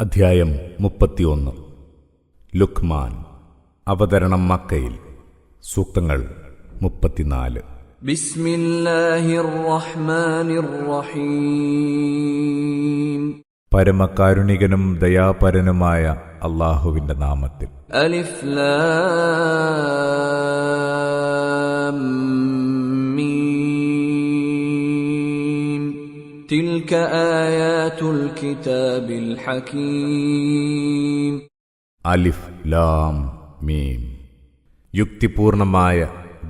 അധ്യായം മുപ്പത്തിയൊന്ന്. ലുഖ്മാൻ അവതരണം മക്കയിൽ. സൂക്തങ്ങൾ മുപ്പത്തിനാല്. പരമകാരുണികനും ദയാപരനുമായ അള്ളാഹുവിന്റെ നാമത്തിൽ. അലിഫ് تلك آيات الكتاب الحكيم അലിഫ് ലാം മീം യുക്തിപൂർണമായ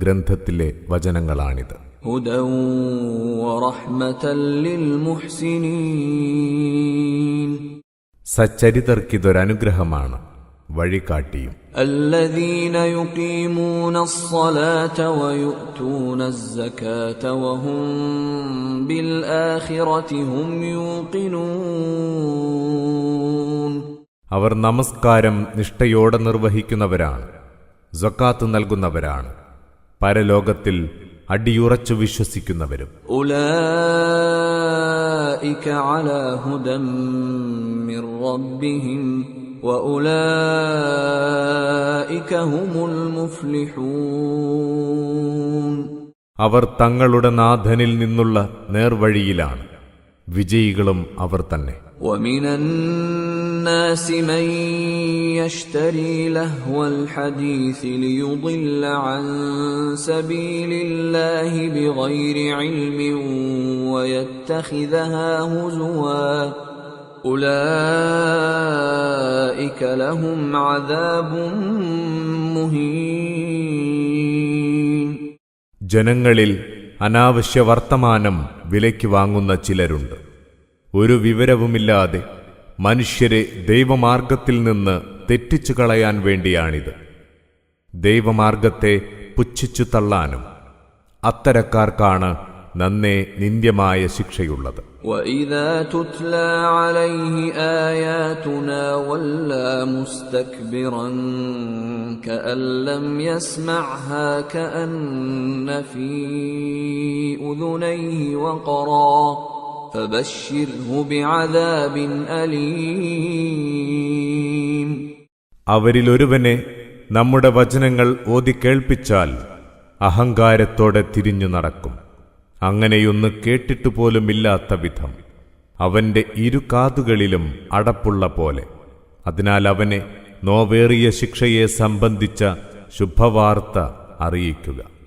ഗ്രന്ഥത്തിലെ വചനങ്ങളാണിത് هدى ورحمة للمحسنين സച്ചരിതർക്കിതൊരനുഗ്രഹമാണ് വഴികാട്ടിയും. അവർ നമസ്കാരം നിഷ്ഠയോടെ നിർവഹിക്കുന്നവരാണ് ജക്കാത്ത് നൽകുന്നവരാണ് പരലോകത്തിൽ അടിയുറച്ചു വിശ്വസിക്കുന്നവരും. മിർ റബ്ബിഹിം അവർ തങ്ങളുടെ നാഥനിൽ നിന്നുള്ള നേർവഴിയിലാണ്. വിജയികളും അവർ തന്നെ. ومن الناس من يشتري لهو الحديث ليضل عن سبيل الله بغير علم ويتخذها هزوا اولئك لهم عذاب مهين ജനങ്ങളിൽ അനാവശ്യ വർത്തമാനം വിലയ്ക്ക് വാങ്ങുന്ന ചിലരുണ്ട് ഒരു വിവരവുമില്ലാതെ മനുഷ്യരെ ദൈവമാർഗത്തിൽ നിന്ന് തെറ്റിച്ചു കളയാൻ വേണ്ടിയാണിത് ദൈവമാർഗത്തെ പുച്ഛിച്ചു തള്ളാനും അത്തരക്കാർക്കാണ് നന്നേ നിന്ദ്യമായ ശിക്ഷയുള്ളത് واذا تتلى عليه اياتنا ولى مستكبرا كان لم يسمعها كان في اذنيه وقرا فبشره بعذاب اليم അവരിലൊരുവനെ നമ്മുടെ വചനങ്ങൾ ഓതി കേൾപ്പിച്ചാൽ അഹങ്കാരത്തോടെ തിരിഞ്ഞു നടക്കും അങ്ങനെയൊന്ന് കേട്ടിട്ടു പോലുമില്ലാത്ത വിധം അവന്റെ ഇരു കാതുകളിലും അടപ്പുള്ള പോലെ. അതിനാൽ അവനെ നോവേറിയ ശിക്ഷയെ സംബന്ധിച്ച ശുഭവാർത്ത അറിയിക്കുക.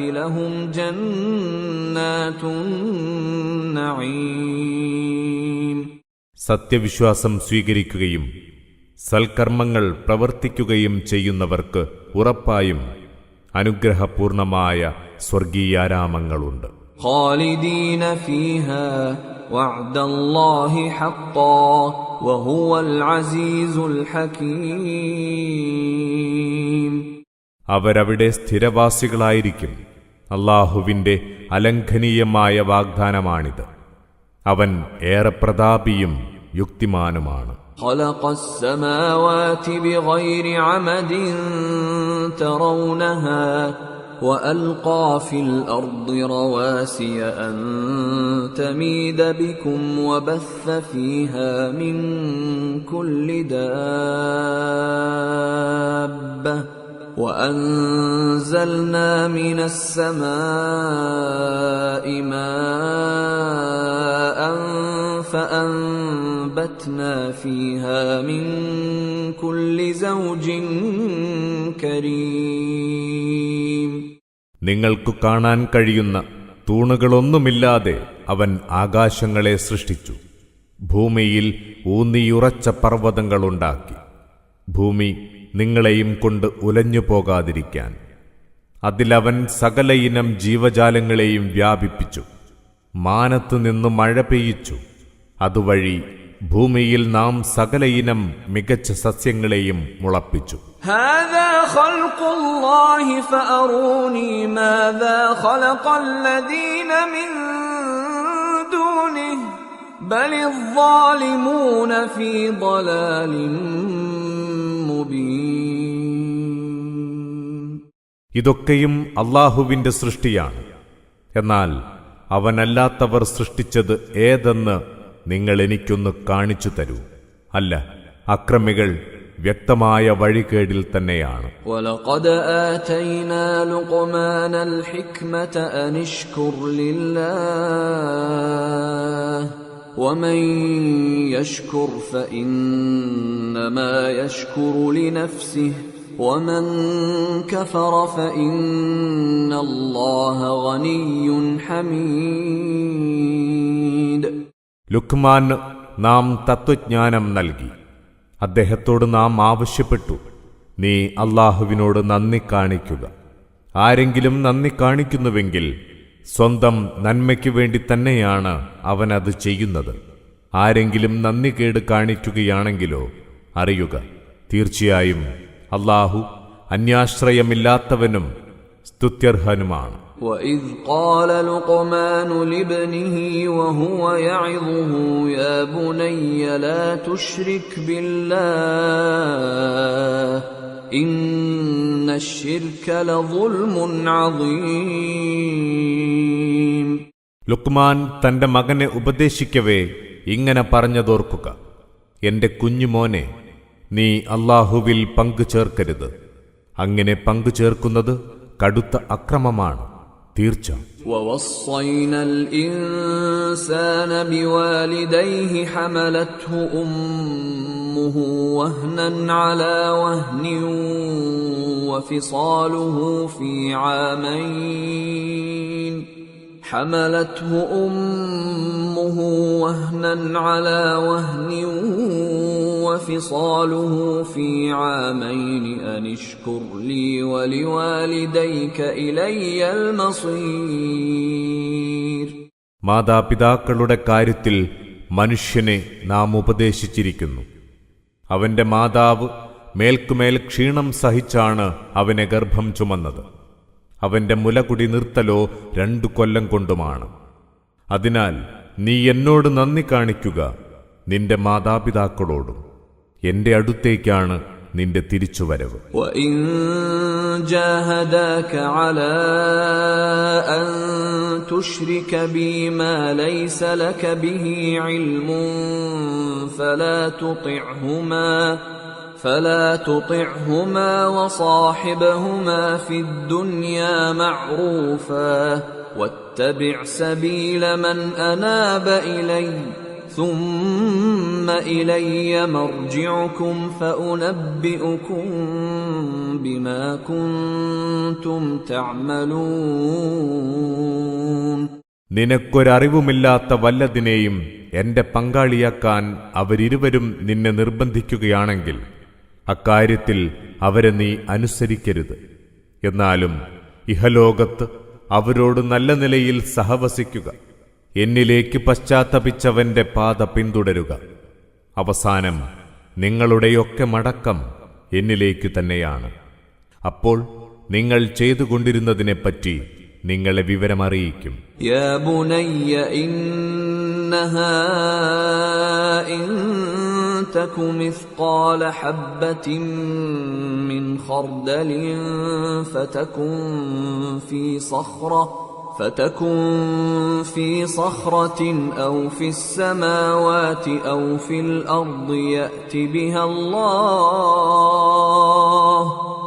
ലഹും നഈം. സത്യവിശ്വാസം സ്വീകരിക്കുകയും സൽക്കർമ്മങ്ങൾ പ്രവർത്തിക്കുകയും ചെയ്യുന്നവർക്ക് ഉറപ്പായും അനുഗ്രഹപൂർണമായ സ്വർഗീയാരാമങ്ങളുണ്ട്. അവരവിടെ സ്ഥിരവാസികളായിരിക്കും. അള്ളാഹുവിന്റെ അലംഘനീയമായ വാഗ്ദാനമാണിത്. അവൻ ഏറെ പ്രതാപിയും യുക്തിമാനുമാണ്. خلق السماوات بغير عمد ترونها وألقى في الأرض رواسي أن تميد بكم وبث فيها من كل دابة وأنزلنا من السماء ماء فانبتنا فيها من كل زوج كريم നിങ്ങൾക്കു കാണാൻ കഴിയുന്ന തൂണുകളൊന്നുമില്ലാതെ അവൻ ആകാശങ്ങളെ സൃഷ്ടിച്ചു ഭൂമിയിൽ ഊന്നിയുറച്ച പർവ്വതങ്ങളുണ്ടാക്കി ഭൂമി നിങ്ങളെയും കൊണ്ട് ഉലഞ്ഞു പോകാതിരിക്കാൻ അതിലവൻ സകലയിനം ജീവജാലങ്ങളെയും വ്യാപിപ്പിച്ചു മാനത്തു നിന്ന് മഴ പെയ്യിച്ചു അതുവഴി ഭൂമിയിൽ നാം സകലയിനം മികച്ച സസ്യങ്ങളെയും മുളപ്പിച്ചു. ഇതൊക്കെയും അള്ളാഹുവിന്റെ സൃഷ്ടിയാണ്. എന്നാൽ അവനല്ലാത്തവർ സൃഷ്ടിച്ചത് ഏതെന്ന് നിങ്ങൾ എനിക്കൊന്ന് കാണിച്ചു തരൂ അല്ല അക്രമികൾ വ്യക്തമായ വഴികേടിൽ തന്നെയാണ് ولقد آتينا لقمان الحكمة أن اشكر لله ومن يشكر فإنما يشكر لنفسه ومن كفر فإن الله غني حميد ലുക്മാന് നാം തത്വജ്ഞാനം നൽകി. അദ്ദേഹത്തോട് നാം ആവശ്യപ്പെട്ടു. നീ അള്ളാഹുവിനോട് നന്ദി കാണിക്കുക. ആരെങ്കിലും നന്ദി കാണിക്കുന്നുവെങ്കിൽ സ്വന്തം നന്മയ്ക്കു വേണ്ടി തന്നെയാണ് അവനത് ചെയ്യുന്നത്. ആരെങ്കിലും നന്ദി കേട് കാണിക്കുകയാണെങ്കിലോ അറിയുക. തീർച്ചയായും അള്ളാഹു അന്യാശ്രയമില്ലാത്തവനും സ്തുത്യർഹനുമാണ്. وإذ قال لقمان لابنه وهو يعظه يا بني لا تشرك بالله إن الشرك لظلم عظيم ലുക്മാൻ തന്റെ മകനെ ഉപദേശിക്കവേ ഇങ്ങനെ പറഞ്ഞതോർക്കുക എന്റെ കുഞ്ഞുമോനെ നീ അള്ളാഹുവിൽ പങ്കു ചേർക്കരുത് അങ്ങനെ പങ്കു ചേർക്കുന്നത് കടുത്ത അക്രമമാണ് തീർച്ച ووصينا الإنسان بوالديه حملته أمه وهنا على وهن وفصاله في عامين حملته أمه وهنا على وهن وفصاله في عامين أن اشكر لي ولوالديك إلي المصير മാതാപിതാക്കളുടെ കാര്യത്തിൽ മനുഷ്യനെ നാം ഉപദേശിച്ചിരിക്കുന്നു അവന്റെ മാതാവ് മേൽക്കുമേൽ ക്ഷീണം സഹിച്ചാണ് അവനെ ഗർഭം ചുമന്നത് അവന്റെ മുലകുടി നിർത്തലോ രണ്ടു കൊല്ലം കൊണ്ടുമാണ് അതിനാൽ നീ എന്നോട് നന്ദി കാണിക്കുക നിന്റെ മാതാപിതാക്കളോടും എന്റെ അടുത്തേക്കാണ് നിന്റെ തിരിച്ചുവരവ് وإن جاهداك على أن تشرك بي ما ليس لك به علم فلا تطعهما فلا تطعهما وصاحبهما في الدنيا معروفا واتبع سبيل من أناب إليّ ثم إلي مرجعكم فأنبئكم بما كنتم تعملون നിനക്കൊരറിവുമില്ലാത്ത വല്ലതിനെയും എന്റെ പങ്കാളിയാക്കാൻ അവരിരുവരും നിന്നെ നിർബന്ധിക്കുകയാണെങ്കിൽ അക്കാര്യത്തിൽ അവരെ നീ അനുസരിക്കരുത് എന്നാലും ഇഹലോകത്ത് അവരോട് നല്ല നിലയിൽ സഹവസിക്കുക എന്നിലേക്ക് പശ്ചാത്തപിച്ചവന്റെ പാത പിന്തുടരുക അവസാനം നിങ്ങളുടെയൊക്കെ മടക്കം എന്നിലേക്ക് തന്നെയാണ് അപ്പോൾ നിങ്ങൾ ചെയ്തുകൊണ്ടിരുന്നതിനെപ്പറ്റി നിങ്ങളെ വിവരമറിയിക്കും يا بني إنها إن تك مثقال حبة من خردل فتكن في صخرة فتكن في صخرة أو في السماوات أو في الأرض يأت بها الله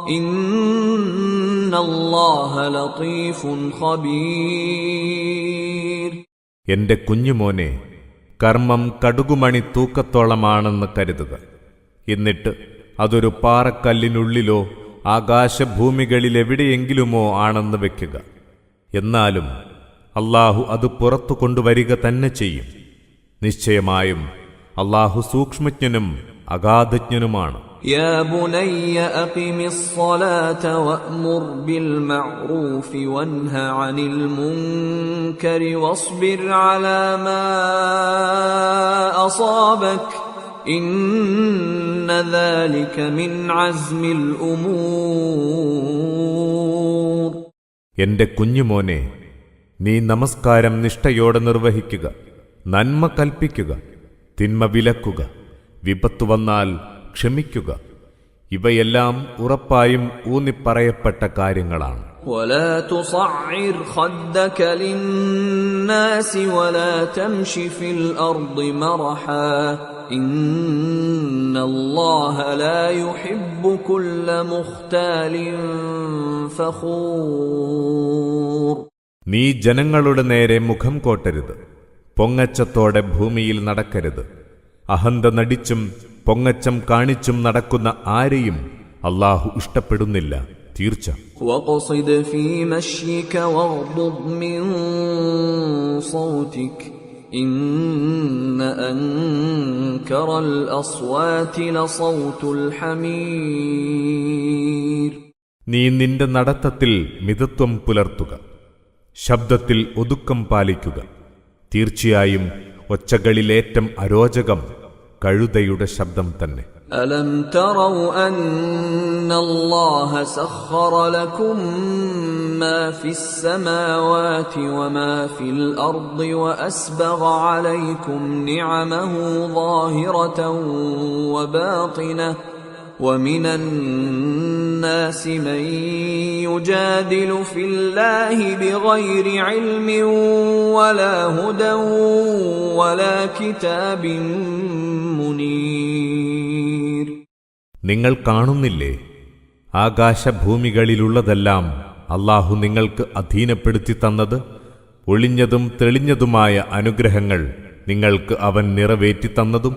إن الله لطيف خبير എന്റെ കുഞ്ഞുമോനെ കർമ്മം കടുകുമണി തൂക്കത്തോളമാണെന്ന് കരുതുക എന്നിട്ട് അതൊരു പാറക്കല്ലിനുള്ളിലോ ആകാശഭൂമികളിലെവിടെയെങ്കിലുമോ ആണെന്ന് വെക്കുക എന്നാലും അള്ളാഹു അത് പുറത്തു കൊണ്ടുവരിക തന്നെ ചെയ്യും നിശ്ചയമായും അള്ളാഹു സൂക്ഷ്മജ്ഞനും അഗാധജ്ഞനുമാണ് يا بني أقم الصلاة وأمر بالمعروف وانه عن المنكر واصبر على ما أصابك إن ذلك من عزم الأمور എന്റെ കുഞ്ഞുമോനെ നീ നമസ്കാരം നിഷ്ഠയോടെ നിർവഹിക്കുക നന്മ കൽപ്പിക്കുക തിന്മ വിലക്കുക വിപത്തു വന്നാൽ ക്ഷമിക്കുക. ഇവയെല്ലാം ഉറപ്പായും ഊന്നിപ്പറയപ്പെട്ട കാര്യങ്ങളാണ്. ولا تصعر خدك للناس الناس ولا تمش في الأرض مرحا إن الله لا يحب كل مختال فخور നീ ജനങ്ങളുടെ നേരെ മുഖം കോട്ടരുത് പൊങ്ങച്ചത്തോടെ ഭൂമിയിൽ നടക്കരുത് അഹന്ത നടിച്ചും പൊങ്ങച്ചം കാണിച്ചും നടക്കുന്ന ആരെയും അള്ളാഹു ഇഷ്ടപ്പെടുന്നില്ല തീർച്ച. നീ നിന്റെ നടത്തത്തിൽ മിതത്വം പുലർത്തുക. ശബ്ദത്തിൽ ഒതുക്കം പാലിക്കുക. തീർച്ചയായും ഒച്ചകളിലേറ്റം അരോചകം കഴുതയുടെ ശബ്ദം തന്നെ. ألم تروا أن الله سخر لكم ما في السماوات وما في الأرض وأسبغ عليكم نعمه ظاهرة وباطنة ومن الناس من يجادل في الله بغير علم ولا هدى ولا كتاب منير നിങ്ങൾ കാണുന്നില്ലേ? ആകാശഭൂമികളിലുള്ളതെല്ലാം അള്ളാഹു നിങ്ങൾക്ക് അധീനപ്പെടുത്തി തന്നത്? ഒളിഞ്ഞതും തെളിഞ്ഞതുമായ അനുഗ്രഹങ്ങൾ നിങ്ങൾക്ക് അവൻ നിറവേറ്റി തന്നതും?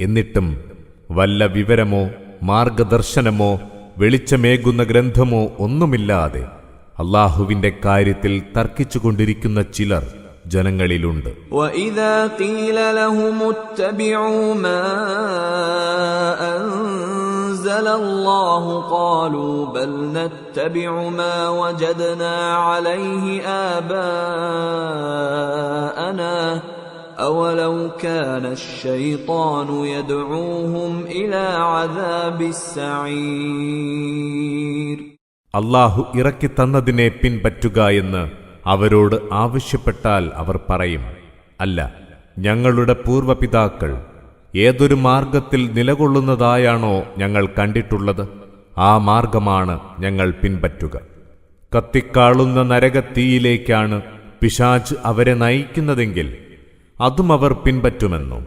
എന്നിട്ടും വല്ല വിവരമോ മാർഗദർശനമോ വെളിച്ചമേകുന്ന ഗ്രന്ഥമോ ഒന്നുമില്ലാതെ അള്ളാഹുവിന്റെ കാര്യത്തിൽ തർക്കിച്ചുകൊണ്ടിരിക്കുന്ന ചിലർ ജനങ്ങളിലുണ്ട് واذا قيل لهم اتبعوا ما انزل الله قالوا بل نتبع ما وجدنا عليه اباءنا اولو كان الشيطان يدعوهم الى عذاب السعير അള്ളാഹു ഇറക്കിത്തന്നതിനെ പിൻപറ്റുക എന്ന് അവരോട് ആവശ്യപ്പെട്ടാൽ അവർ പറയും അല്ല ഞങ്ങളുടെ പൂർവപിതാക്കൾ ഏതൊരു മാർഗത്തിൽ നിലകൊള്ളുന്നതായാണോ ഞങ്ങൾ കണ്ടിട്ടുള്ളത്? ആ മാർഗമാണ് ഞങ്ങൾ പിൻപറ്റുക. കത്തിക്കാളുന്ന നരകത്തീയിലേക്കാണ് പിശാജ് അവരെ നയിക്കുന്നതെങ്കിൽ അതും അവർ പിൻപറ്റുമെന്നും.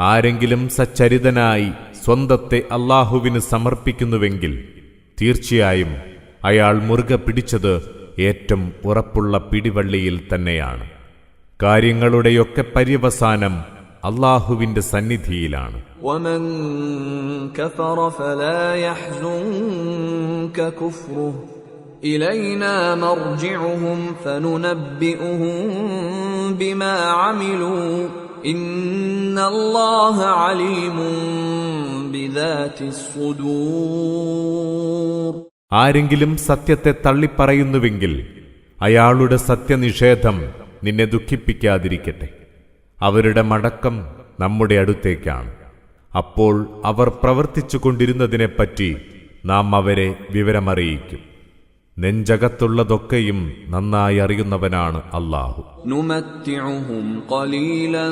ആരെങ്കിലും സച്ചരിതനായി സ്വന്തത്തെ അള്ളാഹുവിന് സമർപ്പിക്കുന്നുവെങ്കിൽ തീർച്ചയായും അയാൾ മുറുക പിടിച്ചത് ഏറ്റവും ഉറപ്പുള്ള പിടിവള്ളിയിൽ തന്നെയാണ്. കാര്യങ്ങളുടെയൊക്കെ പര്യവസാനം അള്ളാഹുവിന്റെ സന്നിധിയിലാണ്. ആരെങ്കിലും സത്യത്തെ തള്ളിപ്പറയുന്നുവെങ്കിൽ അയാളുടെ സത്യനിഷേധം നിന്നെ ദുഃഖിപ്പിക്കാതിരിക്കട്ടെ. അവരുടെ മടക്കം നമ്മുടെ അടുത്തേക്കാണ്. അപ്പോൾ അവർ പ്രവർത്തിച്ചു കൊണ്ടിരുന്നതിനെപ്പറ്റി നാം അവരെ വിവരമറിയിക്കും. നെഞ്ചകത്തുള്ളതൊക്കെയും നന്നായി അറിയുന്നവനാണ് അള്ളാഹു نمتعهم قليلا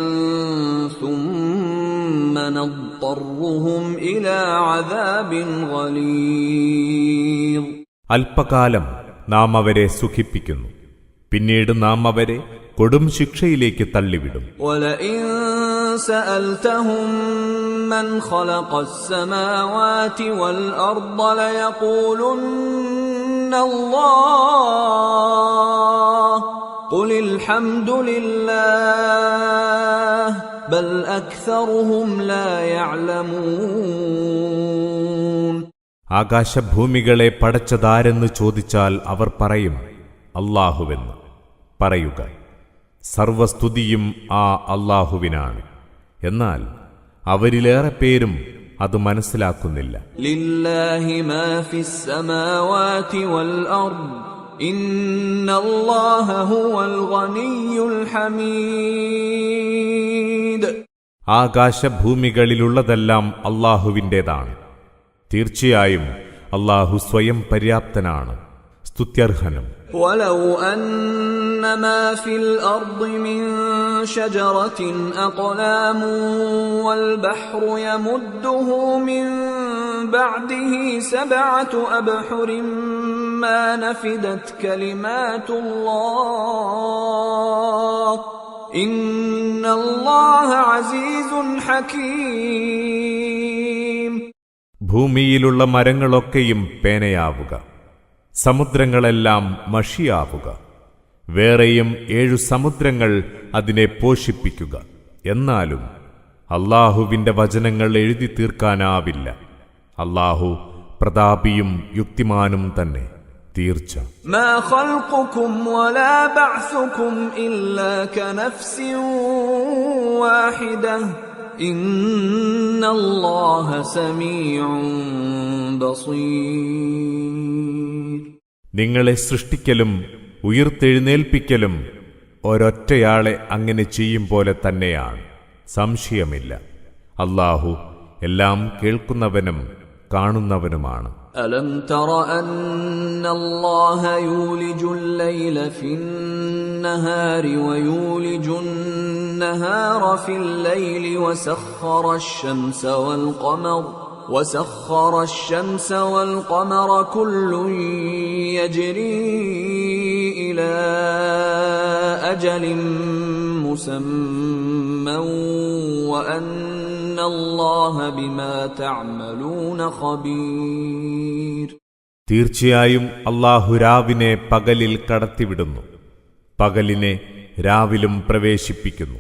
ثم نضطرهم الى عذاب غليظ അല്പകാലം നാം അവരെ സുഖിപ്പിക്കുന്നു പിന്നീട് നാം അവരെ കൊടും ശിക്ഷയിലേക്ക് തള്ളിവിടും ولئن سالتهم من خلق السماوات والارض ليقولن الله قل الحمد لله بل اكثرهم لا يعلمون ആകാശഭൂമികളെ പടച്ചതാരെന്ന് ചോദിച്ചാൽ അവർ പറയും അള്ളാഹുവെന്ന് പറയുക സർവസ്തുതിയും ആ അള്ളാഹുവിനാണ് എന്നാൽ അവരിലേറെ പേരും അത് മനസ്സിലാക്കുന്നില്ല. ആകാശഭൂമികളിലുള്ളതെല്ലാം അള്ളാഹുവിന്റെതാണ്. തീർച്ചയായും അള്ളാഹു സ്വയം പര്യാപ്തനാണ്. സ്തുത്യർഹനും. ولو أن ما في الأرض من شجرة أقلام والبحر يمده من بعده سبعة أبحر ما نفدت كلمات الله إن الله عزيز حكيم ഭൂമിയിലുള്ള മരങ്ങളൊക്കെയും പേനയാവുക സമുദ്രങ്ങളെല്ലാം മഷിയാവുക. വേറെയും ഏഴു സമുദ്രങ്ങൾ അതിനെ പോഷിപ്പിക്കുക. എന്നാലും അല്ലാഹുവിന്റെ വചനങ്ങൾ എഴുതി തീർക്കാനാവില്ല. അള്ളാഹു പ്രതാപിയും യുക്തിമാനും തന്നെ. തീർച്ച. ഇന്നല്ലാഹ സമീഉം ബസീർ. നിങ്ങളെ സൃഷ്ടിക്കലും ഉയർത്തെഴുന്നേൽപ്പിക്കലും ഒരൊറ്റയാളെ അങ്ങനെ ചെയ്യും പോലെ തന്നെയാണ്. സംശയമില്ല. അള്ളാഹു എല്ലാം കേൾക്കുന്നവനും കാണുന്നവനുമാണ്. അലം തറ അന്നല്ലാഹ യൂലിജുൽ ലൈല ഫിന്നഹാരി വയൂലിജുൻ നഹാറ ഫിൽ ലൈലി വസഖറ അശംസ വൽ ഖമർ وسخر الشمس والقمر كل يجري إلى أجل مسمى وأن الله بما تعملون خبير തീർച്ചയായും അള്ളാഹു രാവിനെ പകലിൽ കടത്തിവിടുന്നു പകലിനെ രാവിലും പ്രവേശിപ്പിക്കുന്നു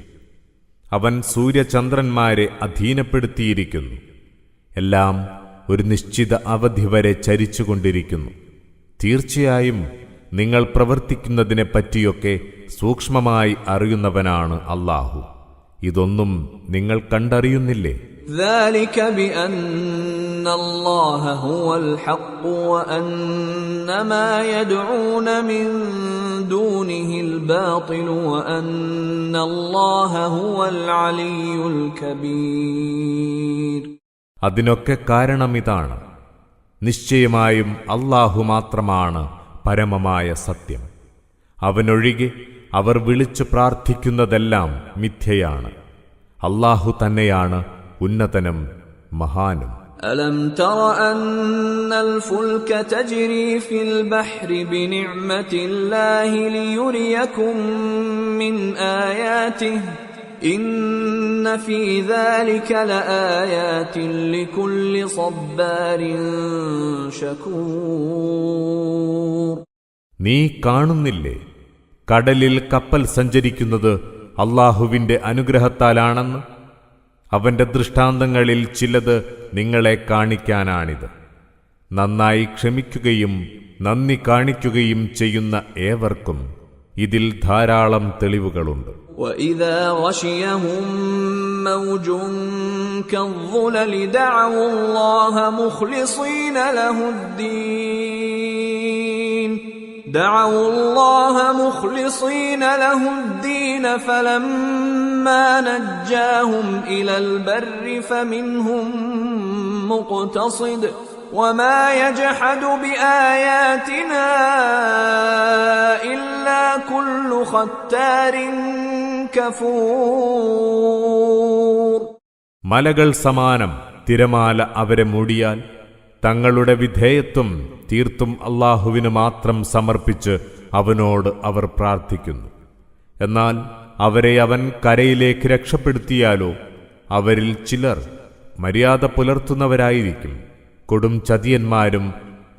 അവൻ സൂര്യചന്ദ്രന്മാരെ അധീനപ്പെടുത്തിയിരിക്കുന്നു എല്ലാം ഒരു നിശ്ചിത അവധി വരെ ചരിച്ചുകൊണ്ടിരിക്കുന്നു തീർച്ചയായും നിങ്ങൾ പ്രവർത്തിക്കുന്നതിനെ പറ്റിയൊക്കെ സൂക്ഷ്മമായി അറിയുന്നവനാണ് അള്ളാഹു ഇതൊന്നും നിങ്ങൾ കണ്ടറിയുന്നില്ലേ ذلك بأن الله هو الحق وأن ما يدعون من دونه الباطل وأن الله هو العلي الكبير അതിനൊക്കെ കാരണമിതാണ് നിശ്ചയമായും അള്ളാഹു മാത്രമാണ് പരമമായ സത്യം അവനൊഴികെ അവർ വിളിച്ചു പ്രാർത്ഥിക്കുന്നതെല്ലാം മിഥ്യയാണ് അള്ളാഹു തന്നെയാണ് ഉന്നതനും മഹാനും ألم تر أن الفلك تجري في البحر بنعمة الله ليريكم من آياته ഇന്ന ഫീ ദാലിക ലആയാത്തിൻ ലികുല്ലി സബ്ബാരിൻ ശകൂർ നീ കാണുന്നില്ലേ? കടലിൽ കപ്പൽ സഞ്ചരിക്കുന്നത് അള്ളാഹുവിന്റെ അനുഗ്രഹത്താലാണെന്ന്? അവന്റെ ദൃഷ്ടാന്തങ്ങളിൽ ചിലത് നിങ്ങളെ കാണിക്കാനാണിത്. നന്നായി ക്ഷമിക്കുകയും നന്ദി കാണിക്കുകയും ചെയ്യുന്ന ഏവർക്കും ഇതിൽ ധാരാളം തെളിവുകളുണ്ട്. وإذا غشيهم موج كالظلل دعوا الله مخلصين له الدين دعوا الله مخلصين له الدين فلما نجاهم إلى البر فمنهم مقتصد وما يجحد كل ختار كفور മലകൾ സമാനം തിരമാല അവരെ മൂടിയാൽ തങ്ങളുടെ വിധേയത്വം തീർത്തും അള്ളാഹുവിന് മാത്രം സമർപ്പിച്ച് അവനോട് അവർ പ്രാർത്ഥിക്കുന്നു എന്നാൽ അവരെ അവൻ കരയിലേക്ക് രക്ഷപ്പെടുത്തിയാലോ അവരിൽ ചിലർ മര്യാദ പുലർത്തുന്നവരായിരിക്കും കൊടും ചതിയന്മാരും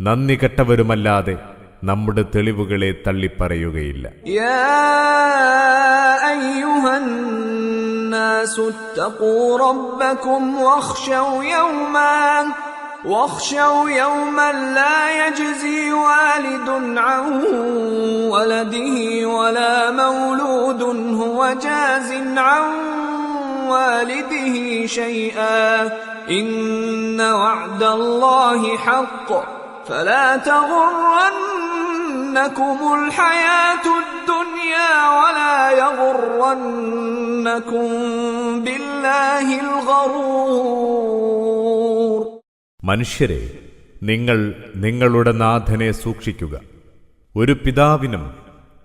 നന്ദി കെട്ടവരുമല്ലാതെ നമ്മുടെ തെളിവുകളെ തള്ളിപ്പറയുകയില്ല يا أيها الناس اتقوا ربكم واخشوا يوما واخشوا يوما لا يجزي والد عن ولده ولا مولود هو جاز عن والده شيئا إن وعد الله حق فلا تغرنكم الحياة الدنيا ولا يغرنكم بالله الغرور മനുഷ്യരെ നിങ്ങൾ നിങ്ങളുടെ നാഥനെ സൂക്ഷിക്കുക ഒരു പിതാവിനും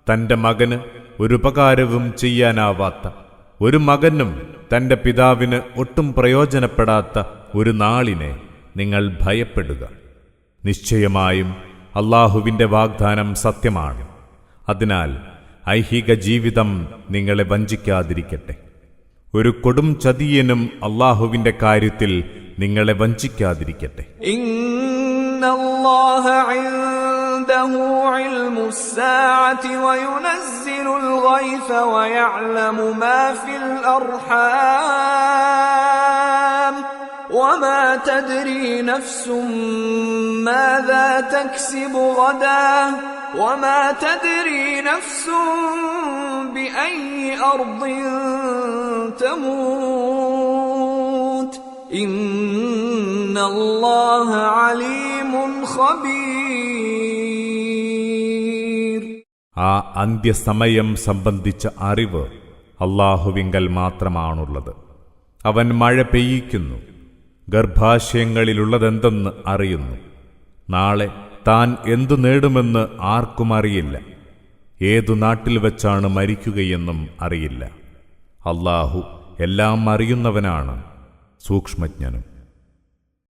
തന്റെ മകന് ഒരു ഉപകാരവും ചെയ്യാനാവാത്ത ഒരു മകനും തന്റെ പിതാവിന് ഒട്ടും പ്രയോജനപ്പെടാത്ത ഒരു നാളിനെ നിങ്ങൾ ഭയപ്പെടുക നിശ്ചയമായും അള്ളാഹുവിന്റെ വാഗ്ദാനം സത്യമാണ് അതിനാൽ ഐഹിക ജീവിതം നിങ്ങളെ വഞ്ചിക്കാതിരിക്കട്ടെ ഒരു കൊടും ചതിയനും അള്ളാഹുവിന്റെ കാര്യത്തിൽ നിങ്ങളെ വഞ്ചിക്കാതിരിക്കട്ടെ إن الله عنده علم الساعة وينزل الغيث ويعلم ما في الأرحام وما تدري نفس ماذا تكسب غدا وما تدري نفس بأي أرض تموت إن الله عليم خبير ആ അന്ത്യസമയം സംബന്ധിച്ച അറിവ് അള്ളാഹുവിങ്കൽ മാത്രമാണുള്ളത് അവൻ മഴ പെയ്യിക്കുന്നു ഗർഭാശയങ്ങളിലുള്ളതെന്തെന്ന് അറിയുന്നു. നാളെ താൻ എന്തു നേടുമെന്ന് ആർക്കും അറിയില്ല. ഏതു നാട്ടിൽ വച്ചാണ് മരിക്കുകയെന്നും അറിയില്ല. അള്ളാഹു എല്ലാം അറിയുന്നവനാണ് സൂക്ഷ്മജ്ഞനും.